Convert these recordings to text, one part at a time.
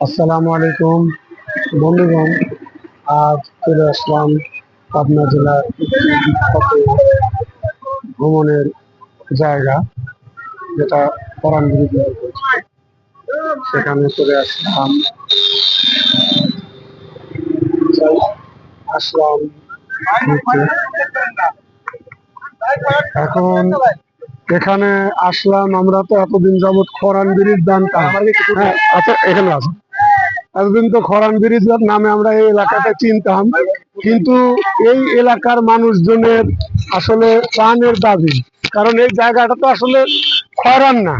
আসসালামু আলাইকুম বন্ধুগণ আজ চলে আসলাম পাবনা জেলার বিখ্যাত ভ্রমণের জায়গা যেটা পরানগিরি বলে সেখানে চলে আসলাম। আসলাম এখন এখানে আসলাম আমরা তো এতদিন যাবৎ খরান ব্রিজ জানতাম হ্যাঁ, আচ্ছা এখানে আছে এতদিন তো খরান ব্রিজ নামে আমরা এই এলাকাটা চিনতাম। কিন্তু এই এলাকার মানুষজনের আসলে প্রাণের দাবি। কারণ এই জায়গাটা তো আসলে খরান না।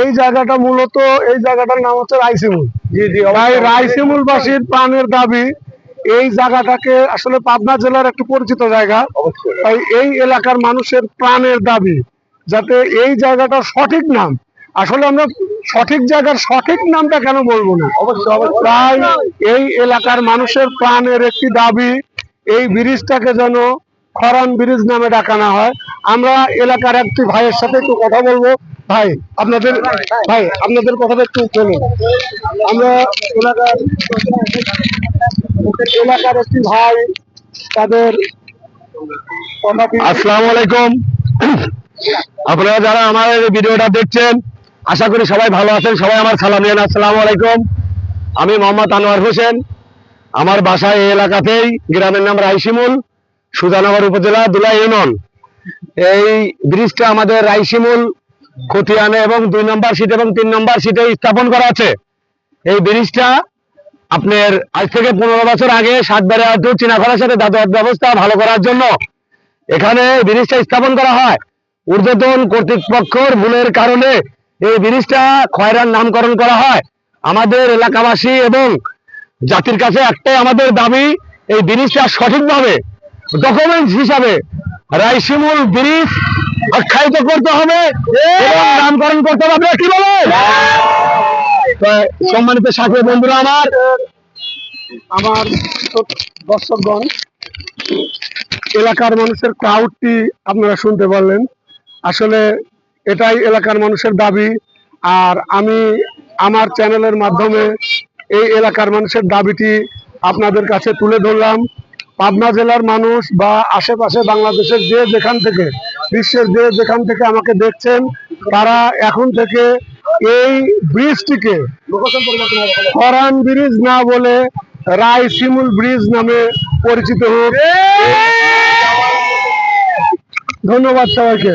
এই জায়গাটা মূলত এই জায়গাটার নাম হচ্ছে রাইসিমুল। তাই রাইসিমুল বাসীর প্রাণের দাবি এই জায়গাটাকে আসলে পাবনা জেলার একটু পরিচিত জায়গা। তাই এই এলাকার মানুষের প্রাণের দাবি যাতে এই জায়গাটার সঠিক নাম আসলে আমরা সঠিক জায়গার সঠিক নামটা কেন বলব না? তাই এই এলাকার মানুষের প্রাণের একটি দাবি এই ব্রিজটাকে যেন খরান ব্রিজ নামে ডাকানো হয়। আমরা এলাকার একটি ভাইয়ের সাথে একটু কথা বলব। ভাই আপনাদের ভাই আপনাদের কথাটা একটু বলুন। আমরা এলাকার এলাকার একটি ভাই তাদের আসসালামু আলাইকুম। আপনারা যারা আমার এই ভিডিওটা দেখছেন আশা করি সবাই ভালো আছেন। সবাই আমার সালাম জানান। আসসালামু আলাইকুম। আমি মোহাম্মদ আনোয়ার হোসেন। আমার বাসা এই এলাকাতেই, গ্রামের নাম রাইসিমুল, সুজানগর উপজেলা দুলাই ইউনিয়ন। এই ব্রিজটা আমাদের রাইসিমুল, খতিয়ানে এবং দুই নম্বর সিট এবং তিন নম্বর সিটে স্থাপন করা আছে। এই ব্রিজটা আপনার আজ থেকে পনেরো বছর আগে সাতবারে আটু চিনাখলার সাথে যাতায়াত ব্যবস্থা ভালো করার জন্য এখানে ব্রিজটা স্থাপন করা হয়। ঊর্ধ্বতন কর্তৃপক্ষর ভুলের কারণে এই ব্রিজটা খয়রার নামকরণ করা হয়। আমাদের এলাকাবাসী এবং জাতির কাছে একটাই আমাদের দাবি, এই ব্রিজটা সঠিকভাবে ডকুমেন্টস হিসাবে রাইসিমুল ব্রিজ আখ্যায়িত করতে হবে এবং নামকরণ করতে হবে। কি বলেন তো সম্মানিত সাথী বন্ধুরা আমার আমার দর্শকগণ, এলাকার মানুষের ক্রাউডটি আপনারা শুনতে পারলেন। আসলে এটাই এলাকার মানুষের দাবি। আর আমি আমার চ্যানেলের মাধ্যমে এই এলাকার মানুষের দাবিটি আপনাদের কাছে তুলে ধরলাম। পাবনা জেলার মানুষ বা আশেপাশে বাংলাদেশের যে যেখান থেকে, বিশ্বের যে যেখান থেকে আমাকে দেখছেন, তারা এখন থেকে এই ব্রিজটিকে ফরান ব্রিজ না বলে রায় শিমুল ব্রিজ নামে পরিচিত হোক। ধন্যবাদ সবাইকে।